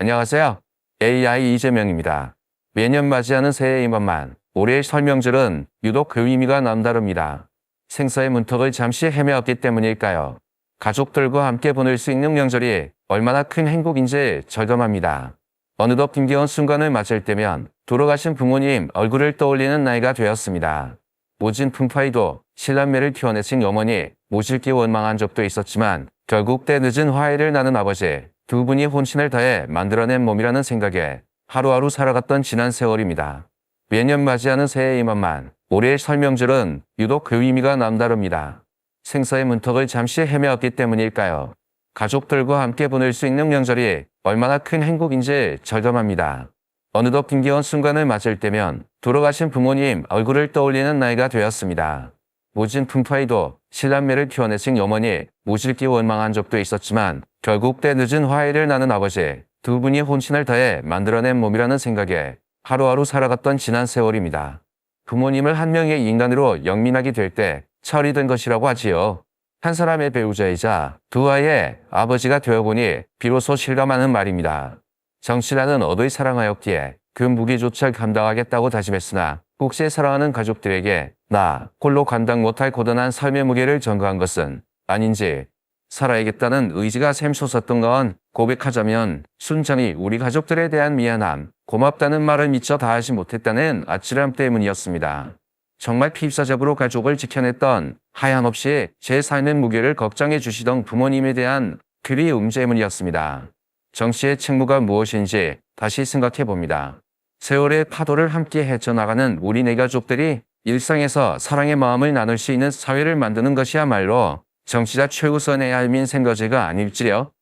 안녕하세요. AI 이재명입니다. 매년 맞이하는 새해 이맘만 올해의 설명절은 유독 그 의미가 남다릅니다. 생사의 문턱을 잠시 헤매었기 때문일까요? 가족들과 함께 보낼 수 있는 명절이 얼마나 큰 행복인지 절감합니다. 어느덧 힘겨운 순간을 맞을 때면 돌아가신 부모님 얼굴을 떠올리는 나이가 되었습니다. 모진 품파이도 신랑매를 키워내신 어머니 모실기 원망한 적도 있었지만 결국 때 늦은 화해를 나눈 아버지 두 분이 혼신을 다해 만들어낸 몸이라는 생각에 하루하루 살아갔던 지난 세월입니다. 매년 맞이하는 새해 이맘만 올해의 설명절은 유독 그 의미가 남다릅니다. 생사의 문턱을 잠시 헤매었기 때문일까요? 가족들과 함께 보낼 수 있는 명절이 얼마나 큰 행복인지 절감합니다. 어느덧 힘겨운 순간을 맞을 때면 돌아가신 부모님 얼굴을 떠올리는 나이가 되었습니다. 모진 품파이도 신랑매를 키워내신 어머니 모실기 원망한 적도 있었지만 결국 때 늦은 화해를 나눈 아버지 두 분이 혼신을 다해 만들어낸 몸이라는 생각에 하루하루 살아갔던 지난 세월입니다. 부모님을 한 명의 인간으로 영민하게 될때 철이 든 것이라고 하지요. 한 사람의 배우자이자 두 아이의 아버지가 되어보니 비로소 실감하는 말입니다. 정신하는 어도이 사랑하였기에 그 무게조차 감당하겠다고 다짐했으나 혹시 사랑하는 가족들에게 나 홀로 감당 못할 고단한 삶의 무게를 전가한 것은 아닌지 살아야겠다는 의지가 샘솟았던 건 고백하자면 순전히 우리 가족들에 대한 미안함, 고맙다는 말을 미처 다하지 못했다는 아찔함 때문이었습니다. 정말 필사적으로 가족을 지켜냈던 하염없이 제 삶의 무게를 걱정해 주시던 부모님에 대한 그리움 때문이었습니다. 정 씨의 책무가 무엇인지 다시 생각해 봅니다. 세월의 파도를 함께 헤쳐나가는 우리 네 가족들이 일상에서 사랑의 마음을 나눌 수 있는 사회를 만드는 것이야말로 정치자 최우선의 알민 생거제가 아닐지요.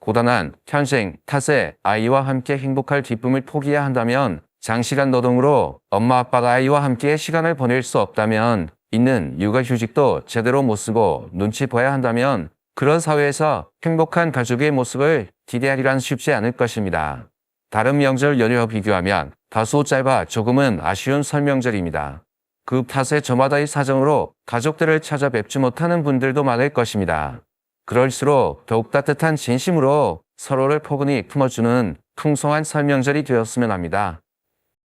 고단한 현생, 탓에 아이와 함께 행복할 기쁨을 포기해야 한다면 장시간 노동으로 엄마 아빠가 아이와 함께 시간을 보낼 수 없다면 있는 육아휴직도 제대로 못 쓰고 눈치 봐야 한다면 그런 사회에서 행복한 가족의 모습을 기대하기란 쉽지 않을 것입니다. 다른 명절 연휴와 비교하면 다소 짧아 조금은 아쉬운 설명절입니다. 그 탓에 저마다의 사정으로 가족들을 찾아뵙지 못하는 분들도 많을 것입니다. 그럴수록 더욱 따뜻한 진심으로 서로를 포근히 품어주는 풍성한 설명절이 되었으면 합니다.